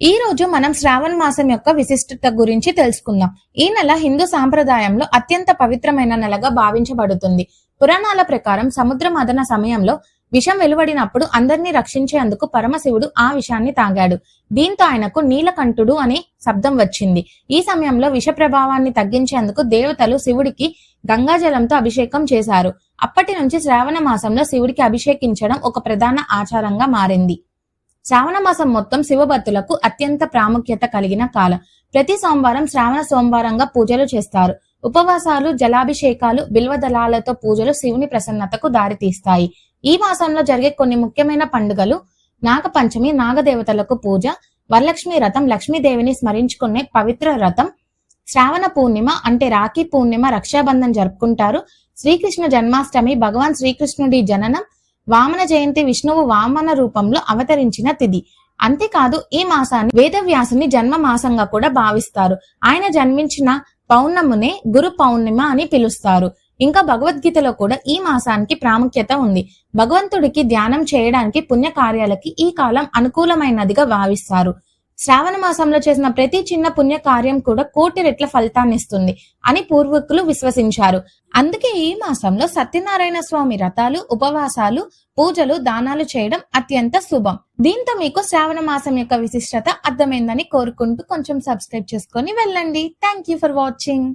ఈ రోజు మనం శ్రావణ మాసం యొక్క విశిష్టత గురించి తెలుసుకుందాం. ఈ నెల హిందూ సాంప్రదాయంలో అత్యంత పవిత్రమైన నెలగా భావించబడుతుంది. పురాణాల ప్రకారం సముద్ర మదన సమయంలో విషం వెలువడినప్పుడు అందరినీ రక్షించేందుకు పరమశివుడు ఆ విషాన్ని తాగాడు. దీంతో ఆయనకు నీలకంఠుడు అనే శబ్దం వచ్చింది. ఈ సమయంలో విష ప్రభావాన్ని తగ్గించేందుకు దేవతలు శివుడికి గంగాజలంతో అభిషేకం చేశారు. అప్పటి నుంచి శ్రావణ మాసంలో శివుడికి అభిషేకించడం ఒక ప్రధాన ఆచారంగా మారింది. శ్రావణ మాసం మొత్తం శివభక్తులకు అత్యంత ప్రాముఖ్యత కలిగిన కాలం. ప్రతి సోమవారం శ్రావణ సోమవారంగా పూజలు చేస్తారు. ఉపవాసాలు జలాభిషేకాలు బిల్వదళాలతో పూజలు శివుని ప్రసన్నతకు దారితీస్తాయి. ఈ మాసంలో జరిగే కొన్ని ముఖ్యమైన పండుగలు నాగపంచమి నాగదేవతలకు పూజ వరలక్ష్మి రథం లక్ష్మీదేవిని స్మరించుకునే పవిత్ర రథం శ్రావణ పూర్ణిమ అంటే రాఖీ పూర్ణిమ రక్షాబంధం జరుపుకుంటారు. శ్రీకృష్ణ జన్మాష్టమి భగవాన్ శ్రీకృష్ణుడి జననం వామన జయంతి విష్ణువు వామన రూపంలో అవతరించిన తిథి. అంతేకాదు ఈ మాసాన్ని వేదవ్యాసుని జన్మ మాసంగా కూడా భావిస్తారు. ఆయన జన్మించిన పౌర్ణమునే గురు పౌర్ణిమ అని పిలుస్తారు. ఇంకా భగవద్గీతలో కూడా ఈ మాసానికి ప్రాముఖ్యత ఉంది. భగవంతుడికి ధ్యానం చేయడానికి పుణ్య కార్యాలకి ఈ కాలం అనుకూలమైనదిగా భావిస్తారు. శ్రావణ మాసంలో చేసిన ప్రతి చిన్న పుణ్య కార్యం కూడా కోటి రెట్ల ఫలితాన్ని ఇస్తుంది అని పూర్వీకులు విశ్వసించారు. అందుకే ఈ మాసంలో సత్యనారాయణ స్వామి రథాలు ఉపవాసాలు పూజలు దానాలు చేయడం అత్యంత శుభం. దీంతో మీకు శ్రావణ మాసం యొక్క విశిష్టత అర్థమైందని కోరుకుంటూ కొంచెం సబ్స్క్రైబ్ చేసుకొని వెళ్ళండి. Thank you for watching